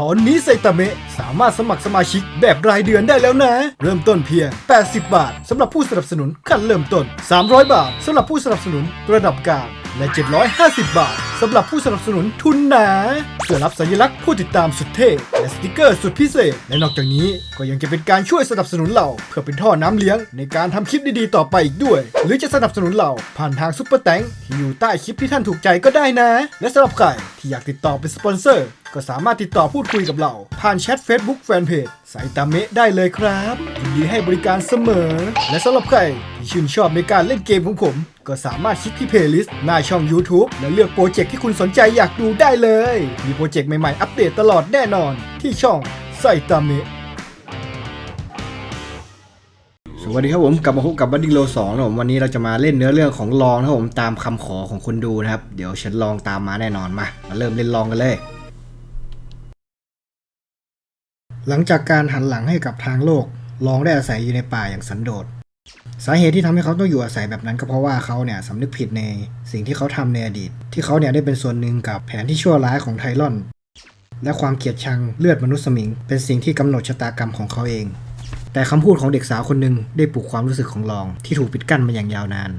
ตอนนี้ไซตามะสามารถสมัครสมาชิกแบบรายเดือนได้แล้วนะ เริ่มต้นเพียง 80 บาทสำหรับผู้สนับสนุนขั้นเริ่มต้น 300 บาทสำหรับผู้สนับสนุนระดับกลางและ 750 บาทสำหรับผู้สนับสนุนทุนหนาเพื่อรับสัญลักษณ์ผู้ติดตามสุดเท่และสติกเกอร์สุดพิเศษ และนอกจากนี้ก็ยังจะเป็นการช่วยสนับสนุนเราเพื่อเป็นท่อน้ำเลี้ยงในการทำคลิปดีๆต่อไปอีกด้วย หรือจะสนับสนุนเราผ่านทางซุปเปอร์แตงที่อยู่ใต้คลิปที่ท่านถูกใจก็ได้นะ และสำหรับใครที่อยากติดต่อเป็นสปอนเซอร์ ก็สามารถติดต่อพูดคุยกับเรา ผ่านแชท Facebook Fanpage ไซตามะได้เลยครับยินดีให้บริการเสมอ และสำหรับใครที่ชื่นชอบในการเล่นเกมของผม ก็สามารถคลิกที่เพลย์ลิสต์หน้าช่อง YouTube และเลือกโปรเจกต์ที่คุณสนใจอยากดูได้เลย มีโปรเจกต์ใหม่ๆ อัปเดตตลอดแน่นอน ที่ช่องไซตามะสวัสดีครับผมกลับมาพบกับบัดดี้โลสองนะผมวันนี้เราจะมาเล่นเนื้อเรื่องของลองนะครับผมตามคำขอของคนดูนะครับ เดี๋ยวฉันลองตามมาแน่นอนมา มาเริ่มเล่นลองกันเลย หลังจากการหันหลังให้กับทางโลก ลองได้อาศัยอยู่ในป่าอย่างสันโดษ สาเหตุที่ทำให้เขาต้องอยู่อาศัยแบบนั้นก็เพราะว่าเขาเนี่ยสำนึกผิดในสิ่งที่เขาทำในอดีต ที่เขาเนี่ยได้เป็นส่วนหนึ่งกับแผนที่ชั่วร้ายของไทรอน และความเกลียดชังเลือดมนุษย์สมิง เป็นสิ่งที่กำหนดชะตากรรมของเขาเอง แต่คำพูดของเด็กสาวคนหนึ่งได้ปลุกความรู้สึกของลองที่ถูกปิดกั้นมาอย่างยาวนาน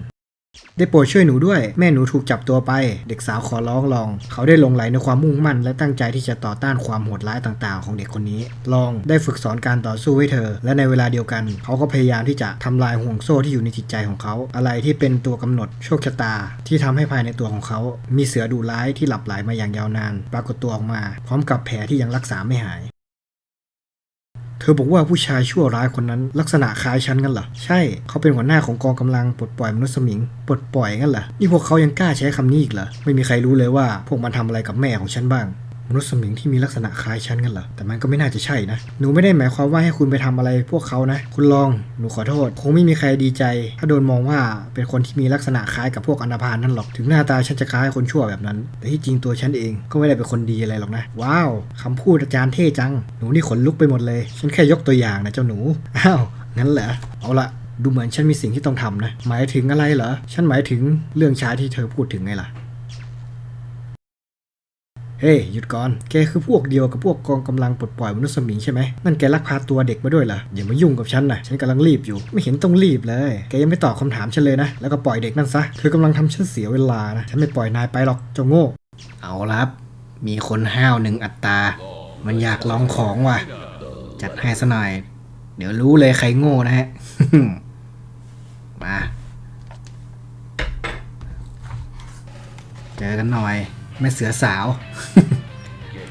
ได้โปรดช่วยหนูด้วย แม่หนูถูกจับตัวไป เด็กสาวขอร้องลอง เขาได้ลงไหลในความมุ่งมั่น และตั้งใจที่จะต่อต้านความโหดร้ายต่างๆ ของเด็กคนนี้ ลองได้ฝึกสอนการต่อสู้ให้เธอ และในเวลาเดียวกัน เขาก็พยายามที่จะทำลายห่วงโซ่ที่อยู่ในจิตใจของเขา อะไรที่เป็นตัวกำหนดโชคชะตา ที่ทำให้ภายในตัวของเขา มีเสือดุร้ายที่หลับไหลมาอย่างยาวนาน ปรากฏตัวออกมา พร้อมกับแผลที่ยังรักษาไม่หาย อบอกว่าผู้ชายชั่วร้ายคนนั้น ลักษณะคล้ายฉันกันเหรอ ใช่ เขาเป็นหัวหน้าของกองกำลังปลดปล่อยมนุษย์สมิง ปลดปล่อยงั้นเหรอ นี่พวกเขายังกล้าใช้คำนี้อีกเหรอ ไม่มีใครรู้เลยว่า พวกมันทำอะไรกับแม่ของฉันบ้าง มนุษย์สมิงที่มีลักษณะคล้ายฉันกันเหรอ แต่มันก็ไม่น่าจะใช่นะ หนูไม่ได้หมายความว่าให้คุณไปทำอะไรพวกเขานะ คุณลอง หนูขอโทษ คงไม่มีใครดีใจ ถ้าโดนมองว่าเป็นคนที่มีลักษณะคล้ายกับพวกอนาพานนั่นหรอก ถึงหน้าตาฉันจะคล้ายคนชั่วแบบนั้น แต่ที่จริงตัวฉันเองก็ไม่ได้เป็นคนดีอะไรหรอกนะ ว้าวคำพูดอาจารย์เท่จัง หนูนี่ขนลุกไปหมดเลย ฉันแค่ยกตัวอย่างนะเจ้าหนู อ้าว งั้นเหรอ เอาละดูเหมือนฉันมีสิ่งที่ต้องทำนะ หมายถึงอะไรเหรอ ฉันหมายถึงเรื่องชายที่เธอพูดถึงไงล่ะ เฮ้ยหยุดก่อน แกคือพวกเดียวกับพวกกองกำลังปลดปล่อยมนุษย์สมิงใช่ไหม นั่นแกลักพาตัวเด็กมาด้วยเหรอ อย่ามายุ่งกับฉันนะฉันกำลังรีบอยู่ ไม่เห็นต้องรีบเลย แกยังไม่ตอบคำถามฉันเลยนะ แล้วก็ปล่อยเด็กนั่นซะ เธอกำลังทำฉันเสียเวลานะ ฉันไม่ปล่อยนายไปหรอกเจ้าโง่ เอาลับ มีคนห้าวหนึ่งอัตรามันอยากลองของว่ะ จัดให้ซะหน่อย เดี๋ยวรู้เลยใครโง่นะฮะ มา เจอกันหน่อย แม่เสือสาว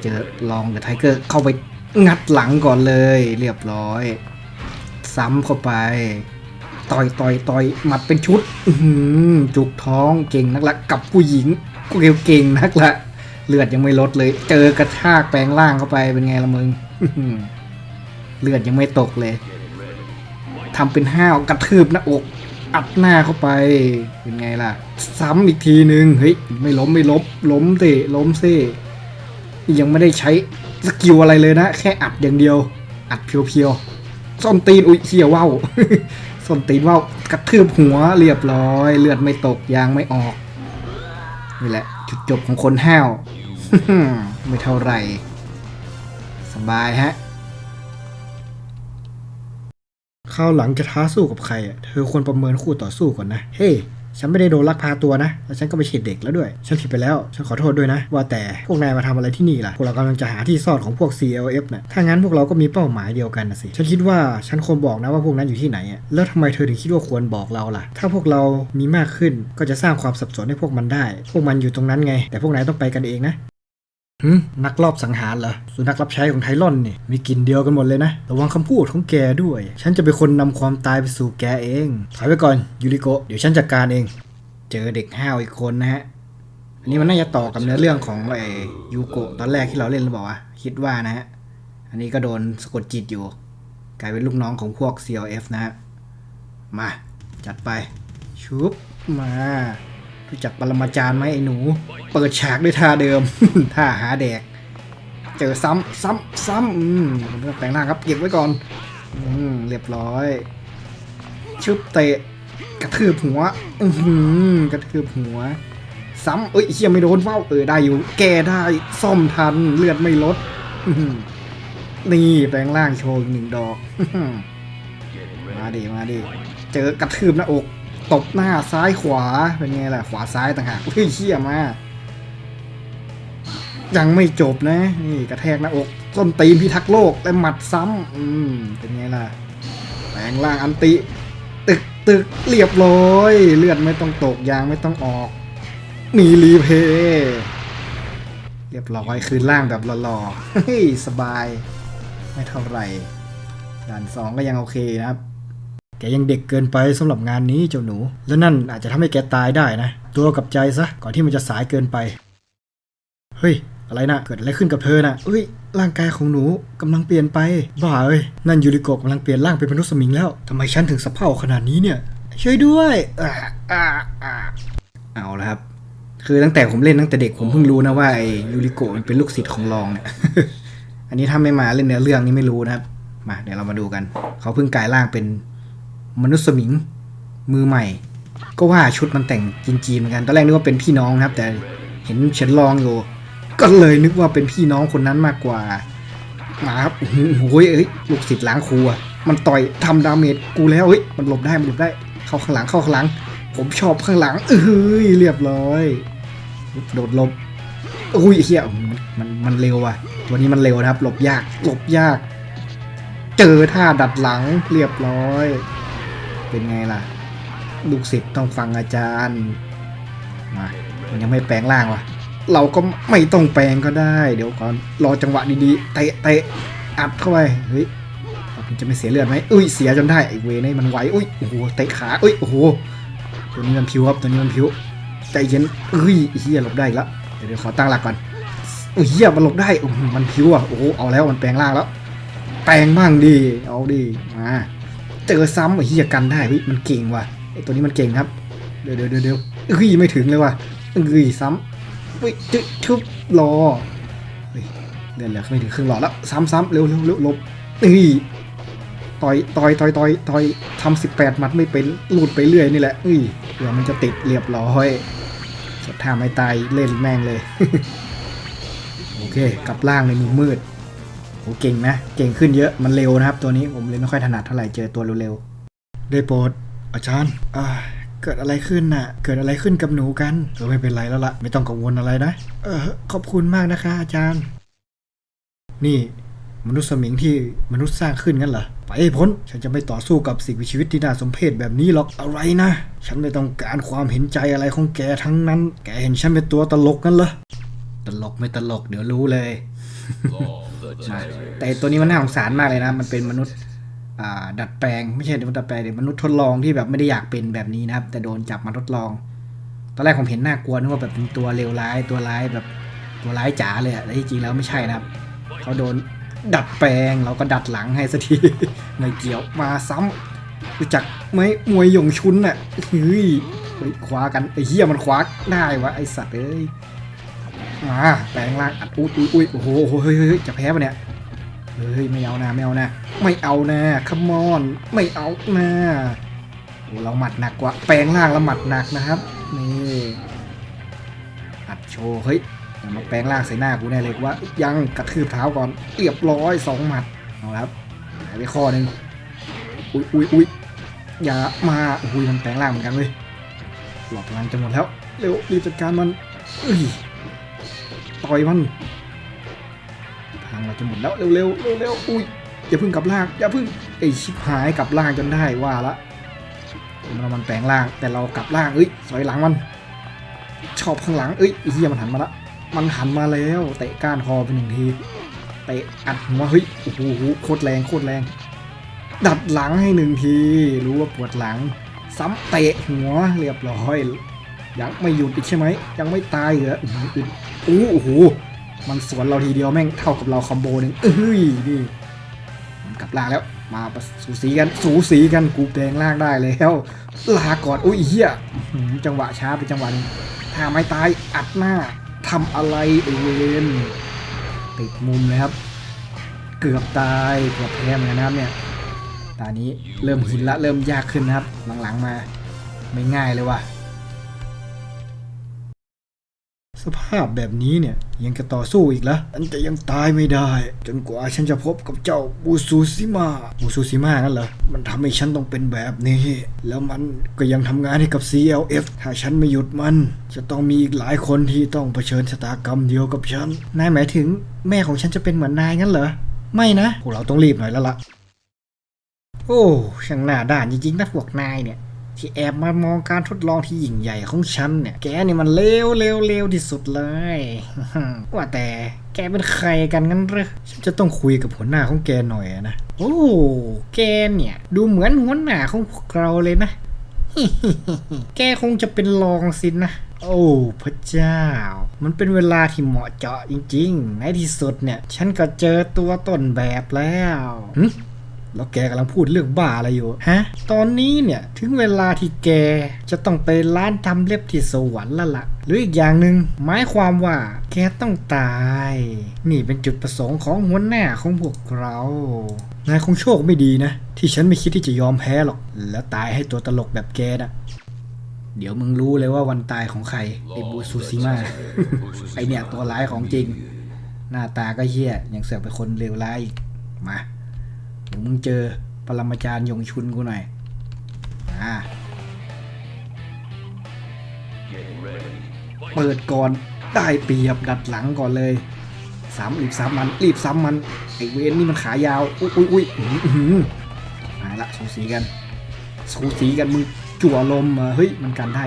เจอลองเดอะไทเกอร์เข้าไปงัดหลังก่อนเลย เรียบร้อย ซ้ำเข้าไป ต่อยต่อยต่อยหมัดเป็นชุดจุกท้องเก่งนักละกับผู้หญิงกูเก่งนักละเลือดยังไม่ลดเลย เจอกระชากแปลงร่างเข้าไปเป็นไงละมึงเลือดยังไม่ตกเลยทำเป็นห้าวกระทืบหน้าอก อัดหน้าเข้าไป เป็นไงล่ะ ซ้ำอีกทีหนึ่งเฮ้ย ไม่ล้มไม่ล้มล้มสิล้มสิยังไม่ได้ใช้สกิลอะไรเลยนะ แค่อัดอย่างเดียว อัดเพียวๆส้นตีนอุ้ยเขี่ยว่าวส้นตีนว่าวกระทืบหัวเรียบร้อย เลือดไม่ตกยางไม่ออก นี่แหละ จุดจบของคนห้าว ไม่เท่าไหร่ สบายฮะ ข้าวหลังจะท้าสู้กับใครอะเธอควรประเมินคู่ต่อสู้ก่อนนะ เฮ้ฉันไม่ได้โดนลักพาตัวนะ แล้วฉันก็ไม่ใช่เด็กแล้วด้วย ฉันผิดไปแล้ว ฉันขอโทษด้วยนะ ว่าแต่พวกนายมาทำอะไรที่นี่ล่ะ พวกเรากำลังจะหาที่ซ่อนของพวก CLF นะ่ะ ถ้างั้นพวกเราก็มีเป้าหมายเดียวกันนะสิ ฉันคิดว่าฉันควรบอกนะว่าพวกนั้นอยู่ที่ไหนอะ แล้วทำไมเธอถึงคิดว่าควรบอกเราล่ะ ถ้าพวกเรามีมากขึ้นก็จะสร้างความสับสนให้พวกมันได้ พวกมันอยู่ตรงนั้นไง แต่พวกนายต้องไปกันเองนะ หึนักรอบสังหารเหรอสุนัขรับใช้ของไทรอนนี่มีกลิ่นเดียวกันหมดเลยนะ ระวังคำพูดของแกด้วย ฉันจะเป็นคนนำความตายไปสู่แกเองถอยไปก่อนยูริโกะเดี๋ยวฉันจัดการเอง เจอเด็กห้าวอีกคนนะฮะ อันนี้มันน่าจะต่อกับเนื้อเรื่องของไอ้ยูโกะตอนแรกที่เราเล่นหรือเปล่าวะคิดว่านะฮะ อันนี้ก็โดนสะกดจิตอยู่ กลายเป็นลูกน้องของพวก CLF นะฮะ มา จัดไป ชุบมา รู้จักปรมาจารย์ไหมไอ้หนู เปิดฉากด้วยท่าเดิม ท่าหาแดก เจอซ้ำซ้ำซ้ำอืมแปลงร่างครับเก็บไว้ก่อน อืมเรียบร้อย ชึบเตะ กระทืบหัว อือหือกระทืบหัว ซ้ำเอ้ยเฮียไม่โดนเว้าเออได้อยู่ แก้ได้ซ่อมทันเลือดไม่ลดนี่แปลงร่างโชว์อีกหนึ่งดอก มาดิมาดิ เจอกระทืบหน้าอก ตบหน้าซ้ายขวาเป็นไงล่ะ ขวาซ้ายต่างหากเฮ้ยเชี่ยมายังไม่จบนะ นี่กระแทกหน้าอกต้นตีนพิทักษ์โลกและหมัดซ้ำอืมเป็นไงล่ะแปลงร่างอันติ ตึกตึกเรียบร้อยเลือดไม่ต้องตกยางไม่ต้องออก มีรีเพย์เรียบร้อยคืนร่างแบบหล่อๆเฮ้ยสบาย ไม่เท่าไหร่ด่านสองก็ยังโอเคนะครับ แกยังเด็กเกินไปสำหรับงานนี้เจ้าหนู แล้วนั่นอาจจะทำให้แกตายได้นะ ตัวกับใจซะก่อนที่มันจะสายเกินไป เฮ้ย อะไรนะเกิดอะไรขึ้นกับเธอน่ะเฮ้ย ร่างกายของหนูกำลังเปลี่ยนไป บ้าเอ้ย นั่นยูริโกะกำลังเปลี่ยนร่างเป็นมนุษย์สมิงแล้วทำไมฉันถึงสะเพร่าขนาดนี้เนี่ย ช่วยด้วยอ่าอ่าอ่าเอาละครับ คือตั้งแต่ผมเล่นตั้งแต่เด็กผมเพิ่งรู้นะว่าไอ้ยูริโกะมันเป็นลูกศิษย์ของรองเนี่ย อันนี้ถ้าไม่มาเล่นเนื้อเรื่องนี้ไม่รู้นะครับ มาเดี๋ยวเรามาดูกัน เขาเพิ่งกลายร่างเป็น มนุษย์สมิง มือใหม่ ก็ว่าชุดมันแต่งจีนๆเหมือนกัน ตอนแรกนึกว่าเป็นพี่น้องครับ แต่เห็นเฉินลองอยู่ ก็เลยนึกว่าเป็นพี่น้องคนนั้นมากกว่ามาครับโอ้โหโอ้ยเอ้ยลูกศิษย์ล้างครูอะมันต่อยทำดาเมจกูแล้วเอ้ยมันหลบได้มันหลบได้ เข้าข้างหลังเข้าข้างหลัง ผมชอบข้างหลัง เอ้ยเรียบร้อย โดดหลบอุ้ยเฮียมันมันมันเร็วว่ะตัวนี้มันเร็วนะครับ หลบยากหลบยาก เจอท่าดัดหลังเรียบร้อย เป็นไงล่ะ ลูกศิษย์ต้องฟังอาจารย์มามันยังไม่แปลงร่างวะเราก็ไม่ต้องแปลงก็ได้ เดี๋ยวก่อนรอจังหวะดีๆเตะเตะอัดเข้าไปเฮ้ยมันจะไม่เสียเลือดไหมอุ้ยเสียจนได้ไอเวนี่มันไหวอุ้ยโอ้โหเตะขาอุ้ยโอ้โหตัวนี้มันพิวครับตัวนี้มันพิวใจเย็นเอ้ยเฮียหลบได้แล้วเดี๋ยวขอตั้งหลักก่อนอุ้ยเฮียมันหลบได้มันพิวอะโอ้โหเอาแล้วมันแปลงร่างแล้ว แปลงบ้างดีเอาดีมา เจอซ้ำไอ้เฮียกันได้เฮ้ยมันเก่งว่ะไอตัวนี้มันเก่งครับ เดี๋ยวเดี๋ยวเดี๋ยวเอ้ยไม่ถึงเลยว่ะเอ้ยซ้ำเฮ้ยจึ๊บชุบรอเฮ้ยเดือนเหลือไม่ถึงครึ่งหลอดแล้วซ้ำซ้ำเร็วเร็วเร็วลบเอ้ยต่อยต่อยต่อยต่อยต่อยทำสิบแปดมัดไม่เป็นหลุดไปเรื่อยนี่แหละเอ้ยเดี๋ยวมันจะติดเรียบร้อยสุดท้ายไม่ตายเล่นแม่งเลย โอเคกลับล่างในมุมมืด โอ้เก่งนะ เก่งขึ้นเยอะ มันเร็วนะครับ ตัวนี้ผมเลยไม่ค่อยถนัดเท่าไหร่เจอตัวเร็วๆได้โปรดอาจารย์อ่าเกิดอะไรขึ้นน่ะ เกิดอะไรขึ้นกับหนูกันเออไม่เป็นไรแล้วละไม่ต้องกังวลอะไรนะ เออขอบคุณมากนะคะ อาจารย์ นี่มนุษย์สมิงที่มนุษย์สร้างขึ้นงั้นเหรอ ไปพ้น ฉันจะไม่ต่อสู้กับสิ่งมีชีวิตที่น่าสมเพชแบบนี้หรอก อะไรนะ ฉันไม่ต้องการความเห็นใจอะไรของแกทั้งนั้น แกเห็นฉันเป็นตัวตลกงั้นเหรอ ตลกไม่ตลกเดี๋ยวรู้เลยแต่ตัวนี้มันน่าสงสารมากเลยนะ มันเป็นมนุษย์ดัดแปลง ไม่ใช่มนุษย์ดัดแปลงเดี๋ยมนุษย์ทดลองที่แบบไม่ได้อยากเป็นแบบนี้นะครับ แต่โดนจับมาทดลอง ตอนแรกผมเห็นน่ากลัวนึกว่าแบบเป็นตัวเลวร้ายตัวร้ายแบบตัวร้ายจ๋าเลยแต่ที่จริงแล้วไม่ใช่นะครับเขาโดนดัดแปลงเราก็ดัดหลังให้สักทีไม่เกี่ยวมาซ้ำรู้จักไหมมวยหยงชุนอะเฮ้ยคว้ากันไอ้เหี้ยมันคว้าได้วะไอสัตว์เอ้ย มาแปลงร่างอัดอุ้ยอุ้ยอุ้ยโอ้โหเฮ้ยเฮ้ยเฮ้ยจะแพ้ปะเนี่ยเฮ้ยไม่เอานะไม่เอานะไม่เอานะคัมอนไม่เอานะโอ้เราหมัดหนักกว่าแปลงร่างเราหมัดหนักนะครับนี่อัดโชว์เฮ้ยมาแปลงร่างใส่หน้ากูแน่เลยว่ายังกระทืบเท้าก่อนเรียบร้อยสองหมัดเอาละครับหายไปข้อหนึ่งอุ้ยอุ้ยอุ้ยอย่ามาอุ้ยมันแปลงร่างเหมือนกันเว้ยหลอดพลังจะหมดแล้วเร็วรีบจัดการมันเอ้ย ต่อยมันทางเราจะหมดแล้วเร็วเร็วเร็วๆอุ้ยอย่าพึ่งกลับล่างอย่าพึ่งไอชิบหายกลับล่างจนได้ว่าละมันมันแปลงล่างแต่เรากลับล่างเอ้ยสอยหลังมัน ชอบข้างหลังเอ้ยไอ้เฮียมันหันมาละมันหันมาแล้วเตะก้านคอไปหนึ่งทีเตะอัดหัวเฮ้ยโอ้โหโคตรแรงโคตรแรง ดัดหลังให้หนึ่งที รู้ว่าปวดหลัง ซ้ำเตะหัวเรียบร้อย ยังไม่หยุดอีกใช่ไหมยังไม่ตายเหรออู้โอ้โหมันสวนเราทีเดียวแม่งเท่ากับเราคอมโบหนึ่งเอ้ยนี่มันกลับล่างแล้วมาประสูสีกันสูสีกันกูแปลงล่างได้แล้วลาก่อนอุ้ยเฮียอื้อหือจังหวะช้าไปจังหวะหนึงถ้าไม่ตายอัดหน้าทำอะไรไอเวนติดมุมเลยครับ เกือบตายเกือบแพ้เหมือนกันนะครับเนี่ยตอนนี้เริ่มหินละเริ่มยากขึ้นนะครับ หลังๆมาไม่ง่ายเลยว่ะ สภาพแบบนี้เนี่ยยังจะต่อสู้อีกเหรอฉันจะยังตายไม่ได้ จนกว่าฉันจะพบกับเจ้าบูซูซิมาบูซูซิมางั้นเหรอ มันทำให้ฉันต้องเป็นแบบนี้ แล้วมันก็ยังทำงานให้กับ CLF ถ้าฉันไม่หยุดมัน จะต้องมีอีกหลายคนที่ต้องเผชิญชะตากรรมเดียวกับฉัน นายหมายถึงแม่ของฉันจะเป็นเหมือนนายงั้นเหรอ ไม่นะ พวกเราต้องรีบหน่อยแล้วล่ะ โอ้ ช่างหน้าด้านจริงๆนะพวกนายเนี่ย ที่แอบมามองการทดลองที่ยิ่งใหญ่ของฉันเนี่ย แกนี่มันเลวเลวเลวที่สุดเลย ว่าแต่แกเป็นใครกันงั้นเหรอฉันจะต้องคุยกับหัวหน้าของแกหน่อยนะ โอ้ แกเนี่ย ดูเหมือนหัวหน้าของพวกเราเลยนะ แกคงจะเป็นรองสินะ โอ้พระเจ้า มันเป็นเวลาที่เหมาะเจาะจริงๆ ในที่สุดเนี่ย ฉันก็เจอตัวต้นแบบแล้ว แล้วแกกำลังพูดเรื่องบ้าอะไรอยู่ ฮะ ตอนนี้เนี่ยถึงเวลาที่แกจะต้องไปร้านทำเล็บที่สวรรค์ล้วละ่ะหรืออีกอย่างหนึ่งหมายความว่าแกต้องตาย นี่เป็นจุดประสงค์ของหัวหน้าของพวกเรานายคงโชคไม่ดีนะ ที่ฉันไม่คิดที่จะยอมแพ้หรอก แล้วตายให้ตัวตลกแบบแกนะเดี๋ยวมึงรู้เลยว่าวันตายของใครไอ้บูซูซิมาไอเนี่ยตัวร้ายของจริง หน้าตาก็เหี้ยยังเสือกเป็นคนเลวร้ายอีกมา มึงเจอปรมาจารย์ยงชุนกูหน่อย อ่า เปิดก่อนได้เปรียบดัดหลังก่อนเลยสามรีบซ้ำมันรีบซ้ำมันไอเวนนี่มันขายาวอุ้ยอุ้ยอุ้ยอือหืออื้อหือหาละสูสีกันสูสีกันมึงจั่วลมเฮ้ยมันกันได้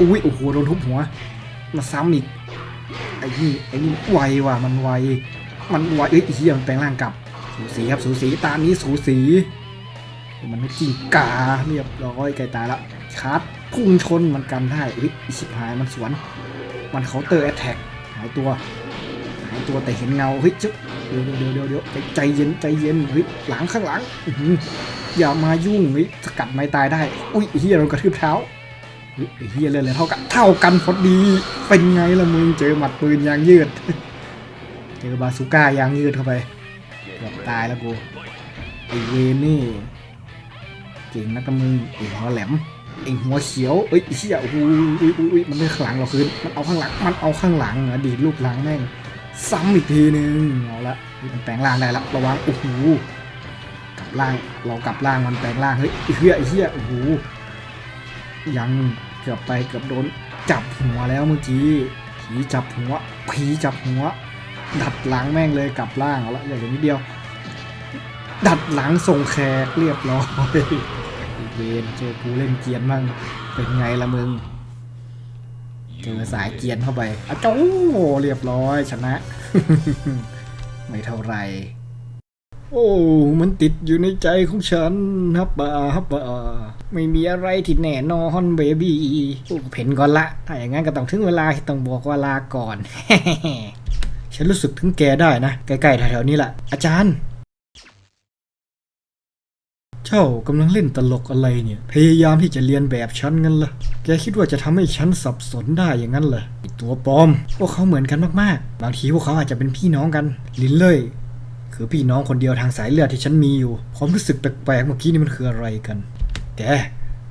อุ้ยโอ้โหโดนทุบหัวมาซ้ำอีกไอ้นี่ไอ้นี่ไวว่ะมันไวมันไวเอ้ยไอ้เฮียมันแปลงร่างกลับ สูสีครับสูสีตามนี้สูสี มันไม่จิ้งกาเรียบร้อยไกลตายละชาร์จพุ่งชนมันกันได้เฮ้ยอิชิบหายมันสวน มันเคาน์เตอร์แอตแทกหายตัวหายตัวแต่เห็นเงาเฮ้ยจึ๊บเดี๋ยวเดี๋ยวเดี๋ยวเดี๋ยวใจเย็นใจเย็นเฮ้ยหลังข้างหลังอย่ามายุ่งเฮ้ยสกัดไม่ตายได้ อุ้ยเฮียโดนกระทืบเท้าเฮ้ยไอ้เฮียเลยเลยเท่ากันเท่ากันพอดี เป็นไงล่ะมึงเจอหมัดปืนยางยืด เจอบาซูก้ายางยืดเข้าไป เกือบตายแล้วกูไอเวนี่เก่งนะกับมึงไอหัวแหลมไอหัวเขียวเอ้ยเชี่ยโอ้โหอุ้ยอุ้ยอุ้ยมันไม่ข้างหลังเราคืนมันเอาข้างหลังมันเอาข้างหลังอะดีดลูกหลังแม่งซ้ำอีกทีนึงเอาละมันแปลงร่างได้ละระวังโอ้โหกลับร่างเรากลับร่างมันแปลงร่างเฮ้ยเหี้ยเหี้ยโอ้โหยังเกือบไปเกือบโดนจับหัวแล้วเมื่อกี้ผีจับหัวผีจับหัว ดัดหลังแม่งเลยกลับล่างเอาละอย่างนิดเดียว ดัดหลังส่งแขกเรียบร้อยเวนเจอกูเล่นเกียนมั่งเป็นไงละมึงเจอสายเกียนเข้าไปอะเจ้าเรียบร้อยชนะ ไม่เท่าไหรโอ้ มันติดอยู่ในใจของฉันฮับบ้าฮับบ้าไม่มีอะไรที่แน่นอนเบบี้เพ่นก่อนละ ถ้าอย่างงั้นก็ต้องถึงเวลาที่ต้องบอกว่าลาก่อน ฉันรู้สึกถึงแกได้นะ ใกล้ๆแถวๆนี้แหละ อาจารย์ เจ้ากำลังเล่นตลกอะไรเนี่ย พยายามที่จะเรียนแบบฉันงั้นเหรอแกคิดว่าจะทำให้ฉันสับสนได้อย่างนั้นเหรอไอตัวปลอม พวกเขาเหมือนกันมากๆ บางทีพวกเขาอาจจะเป็นพี่น้องกัน ลินเลยคือพี่น้องคนเดียวทางสายเลือดที่ฉันมีอยู่ ความรู้สึกแปลกๆเมื่อกี้นี่มันคืออะไรกัน แก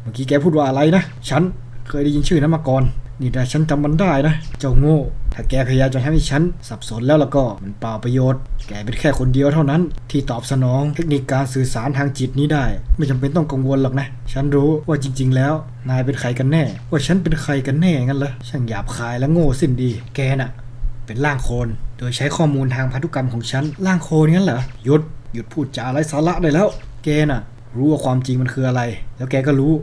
เมื่อกี้แกพูดว่าอะไรนะ ฉันเคยได้ยินชื่อนั้นมาก่อน นี่แต่ฉันจำมันได้นะ เจ้าโง่ ถ้าแกพยายามจะทำให้ฉันสับสนแล้วแล้วก็มันเปล่าประโยชน์ แกเป็นแค่คนเดียวเท่านั้น ที่ตอบสนองเทคนิคการสื่อสารทางจิตนี้ได้ ไม่จำเป็นต้องกังวลหรอกนะ ฉันรู้ว่าจริง ๆ แล้ว นายเป็นใครกันแน่ ว่าฉันเป็นใครกันแน่งั้นเหรอช่างหยาบคายและโง่สิ้นดี แกน่ะ เป็นร่างโคลนโดยใช้ข้อมูลทางพันธุกรรมของฉันร่างโคลนงั้นเหรอหยุดหยุดพูดจาไร้สาระได้แล้ว แกน่ะ รู้ว่าความจริงมันคืออะไร แล้วแกก็รู้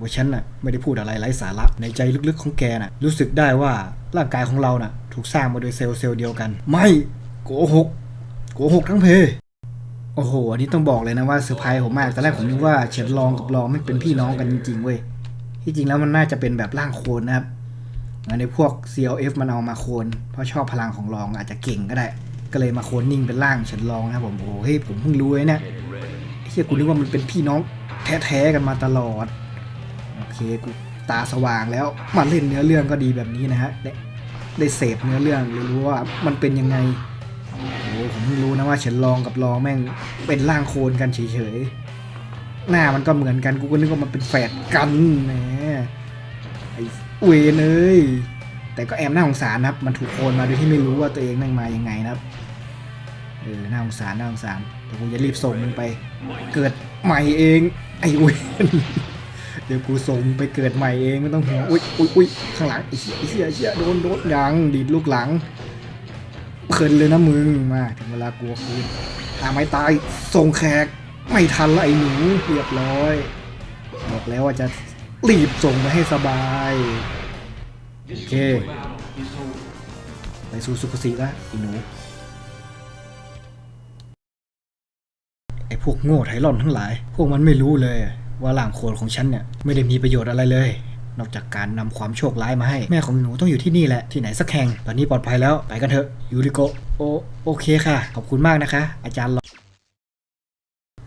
ว่าฉันน่ะไม่ได้พูดอะไรไร้สาระในใจลึกๆของแกน่ะ รู้สึกได้ว่าร่างกายของเราน่ะ ถูกสร้างมาโดยเซลล์เซลล์เดียวกัน ไม่โกหกโกหกทั้งเพโอ้โห อันนี้ต้องบอกเลยนะว่าเซอร์ไพรส์ผมมากตอนแรกผมนึกว่าเฉินลองกับลองไม่เป็นพี่น้องกันจริงๆเว้ย ที่จริงแล้วมันน่าจะเป็นแบบร่างโคลนนะครับในพวก CLF มันเอามาโคลนเพราะชอบพลังของลองอาจจะเก่งก็ได้ ก็เลยมาโคลนนิ่งเป็นร่างเฉินลองนะครับผม โอ้โหเฮ้ยผมเพิ่งรู้เลยเนี่ยเฮียกูนึกว่ามันเป็นพี่น้องแท้ๆกันมาตลอด อเคกูตาสว่างแล้วมาเล่นเนื้อเรื่องก็ดีแบบนี้นะฮะได้ได้เสพเนื้อเรื่องเลยรู้ว่ามันเป็นยังไงโอ้ผมรู้นะว่าเฉินลองกับลองแม่งเป็นร่างโคลนกันเฉยๆหน้ามันก็เหมือนกันกูก็นึกว่ามันเป็นแฝดกันแหมไอ้เวนเอ้ยแต่ก็แอบน่าสงสารนะครับ มันถูกโคนมาโดยที่ไม่รู้ว่าตัวเองแม่งมายังไงนะครับเออน่าสงสารน่าสงสารแต่กูจะรีบส่งมันไป เกิดใหม่เอง ไอ้อุ้ย เดี๋ยวกูส่งไปเกิดใหม่เองไม่ต้องห่วงอุ้ยอุ้ยอุ้ยข้างหลังไอ้เชี่ยไอ้เชี่ยเชี่ยโดนโดนยังดีดลูกหลังเพลินเลยนะมึงมาถึงเวลากลัวคืนตาไม่ตายส่งแขกไม่ทันละไอ้หนูเรียบร้อย บอกแล้วว่าจะรีบส่งไปให้สบายโอเคไปสู่สุคติละไอ้หนูไอ้พวกโง่ไทรอนทั้งหลาย พวกมันไม่รู้เลย ว่าล่างโคลนของฉันเนี่ยไม่ได้มีประโยชน์อะไรเลย นอกจากการนำความโชคร้ายมาให้ แม่ของหนูต้องอยู่ที่นี่แหละที่ไหนสักแห่งตอนนี้ปลอดภัยแล้วไปกันเถอะยูริโกโอโอเคค่ะ ขอบคุณมากนะคะ อาจารย์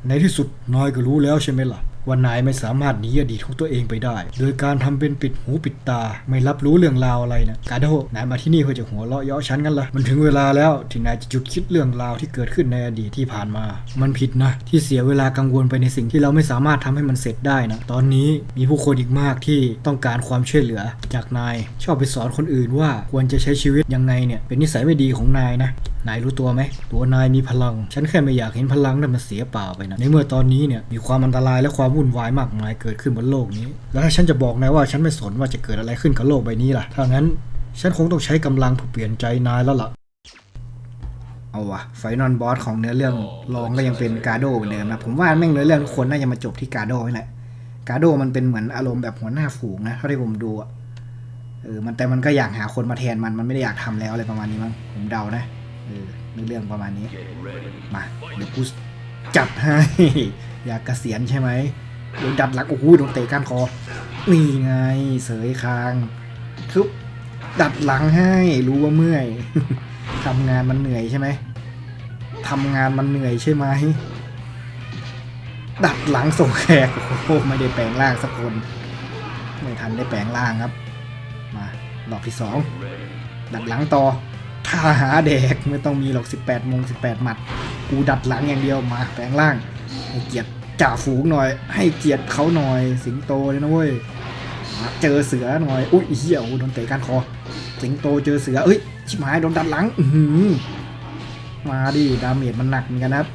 ในที่สุดนอยก็รู้แล้วใช่ไหมล่ะ ว่านายไม่สามารถหนีอดีตของตัวเองไปได้ โดยการทำเป็นปิดหูปิดตา ไม่รับรู้เรื่องราวอะไรนะกาโดนายมาที่นี่เพื่อจะหัวเราะเยาะฉันกันเหรอมันถึงเวลาแล้วที่นายจะหยุดคิดเรื่องราวที่เกิดขึ้นในอดีตที่ผ่านมา มันผิดนะ ที่เสียเวลากังวลไปในสิ่งที่เราไม่สามารถทำให้มันเสร็จได้นะตอนนี้มีผู้คนอีกมากที่ต้องการความช่วยเหลือ จากนายชอบไปสอนคนอื่นว่าควรจะใช้ชีวิตยังไงเนี่ยเป็นนิสัยไม่ดีของนายนะ นายรู้ตัวไหมตัวนายมีพลัง ฉันแค่ไม่อยากเห็นพลังนั้นมันเสียเปล่าไปนะ ในเมื่อตอนนี้เนี่ยมีความอันตรายและความวุ่นวายมากมายเกิดขึ้นบนโลกนี้ แล้วถ้าฉันจะบอกนายว่าฉันไม่สนว่าจะเกิดอะไรขึ้นกับโลกใบนี้ล่ะ ถ้างั้นฉันคงต้องใช้กำลังเพื่อเปลี่ยนใจนายแล้วล่ะ เอาวะไฟนอลบอสของเนื้อเรื่องรองก็ยังเป็นกาโดเหมือนเดิมนะ ผมว่าแม่งเนื้อเรื่องทุกคนน่าจะมาจบที่กาโดนี่แหละ กาโดมันเป็นเหมือนอารมณ์แบบหัวหน้าฝูงนะเท่าที่ผมดูอะเออ มันแต่มันก็อยากหาคนมาแทนมัน มันไม่ได้อยากทำแล้วอะไรประมาณนี้มั้ง ผมเดานะ เออเนื้อเรื่องประมาณนี้ มาเดี๋ยวกูจัดให้ อยากเกษียณใช่ไหมเดี๋ยวดัดหลังโอ้โหโดนเตะก้านคอ นี่ไง เสยคางทึบดัดหลังให้รู้ว่าเมื่อยทำงานมันเหนื่อยใช่ไหมทำงานมันเหนื่อยใช่ไหมดัดหลังส่งแขกโอ้โหไม่ได้แปลงร่างสักคนไม่ทันได้แปลงร่างครับ มารอบที่สองดัดหลังต่อ ถ้าหาแดกไม่ต้องมีหรอก18โมง18 หมัด กูดัดหลังอย่างเดียวมาแปลงร่าง ให้เกียรติจ่าฝูงหน่อย ให้เกียรติเขาหน่อยสิงโตเลยนะเว้ยมาเจอเสือหน่อยอุ้ยเหี้ยโดนเตะก้านคอ สิงโตเจอเสือเอ้ยชิบหายโดนดัดหลัง อืมาดิดาเมจมันหนักเหมือนกันนะครับ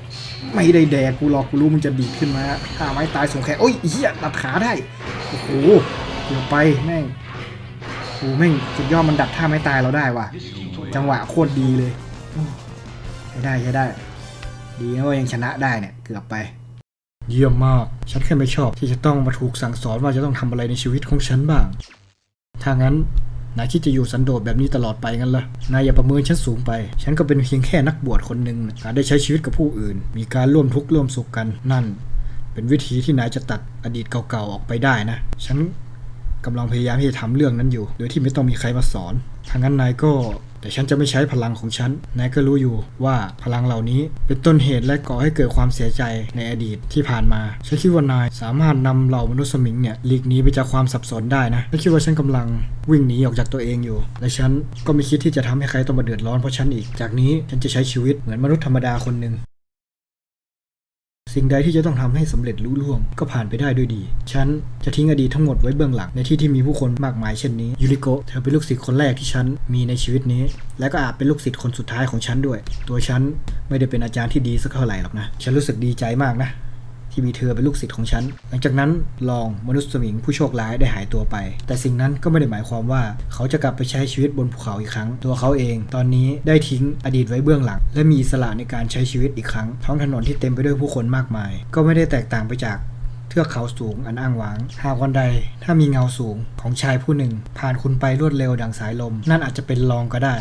ไม่ได้แดกกูหรอกกูรู้มึงจะดีขึ้นมาถ้าไม้ตายส่งแขกโอ้ยเหี้ยดัดขาได้โอ้โหเกือบไปแม่งโอ้แม่งสุดยอดมันดัดท่าไม้ตายเราได้ว่ะ จังหวะโคตรดีเลยใช้ได้ใช้ได้ ดีนะว่ายังชนะได้เนี่ย เกือบไป เยี่ยมมาก ฉันแค่ไม่ชอบที่จะต้องมาถูกสั่งสอนว่าจะต้องทำอะไรในชีวิตของฉันบ้าง ถ้างั้นนายคิดจะอยู่สันโดษแบบนี้ตลอดไปงั้นเหรอนายอย่าประเมินฉันสูงไป ฉันก็เป็นเพียงแค่นักบวชคนหนึ่งการได้ใช้ชีวิตกับผู้อื่น มีการร่วมทุกข์ร่วมสุขกันนั่น เป็นวิธีที่นายจะตัดอดีตเก่าๆออกไปได้นะ ฉันกำลังพยายามที่จะทำเรื่องนั้นอยู่ โดยที่ไม่ต้องมีใครมาสอนถ้างั้นนายก็ แต่ฉันจะไม่ใช้พลังของฉันนายก็รู้อยู่ว่าพลังเหล่านี้เป็นต้นเหตุและก่อให้เกิดความเสียใจในอดีตที่ผ่านมา ฉันคิดว่านายสามารถนำเหล่ามนุษย์สมิงเนี่ยหลีกหนีไปจากความสับสนได้นะฉันคิดว่าฉันกำลังวิ่งหนีออกจากตัวเองอยู่ และฉันก็ไม่คิดที่จะทำให้ใครต้องมาเดือดร้อนเพราะฉันอีก จากนี้ฉันจะใช้ชีวิตเหมือนมนุษย์ธรรมดาคนหนึ่ง สิ่งใดที่จะต้องทำให้สำเร็จลุล่วงก็ผ่านไปได้ด้วยดี ฉันจะทิ้งอดีตทั้งหมดไว้เบื้องหลังในที่ที่มีผู้คนมากมายเช่นนี้ยูริโกะเธอเป็นลูกศิษย์คนแรกที่ฉันมีในชีวิตนี้ และก็อาจเป็นลูกศิษย์คนสุดท้ายของฉันด้วย ตัวฉันไม่ได้เป็นอาจารย์ที่ดีสักเท่าไหร่หรอกนะ ฉันรู้สึกดีใจมากนะ ที่มีเธอเป็นลูกศิษย์ของฉัน หลังจากนั้นลองมนุษย์สมิงผู้โชคร้ายได้หายตัวไป แต่สิ่งนั้นก็ไม่ได้หมายความว่าเขาจะกลับไปใช้ชีวิตบนภูเขาอีกครั้ง ตัวเขาเอง ตอนนี้ได้ทิ้งอดีตไว้เบื้องหลัง และมีสละในการใช้ชีวิตอีกครั้ง ท้องถนนที่เต็มไปด้วยผู้คนมากมาย ก็ไม่ได้แตกต่างไปจากเทือกเขาสูงอันอ้างว้าง หากวันใดถ้ามีเงาสูงของชายผู้หนึ่ง ผ่านคุณไปรวดเร็วดังสายลม นั่นอาจจะเป็นลองก็ได้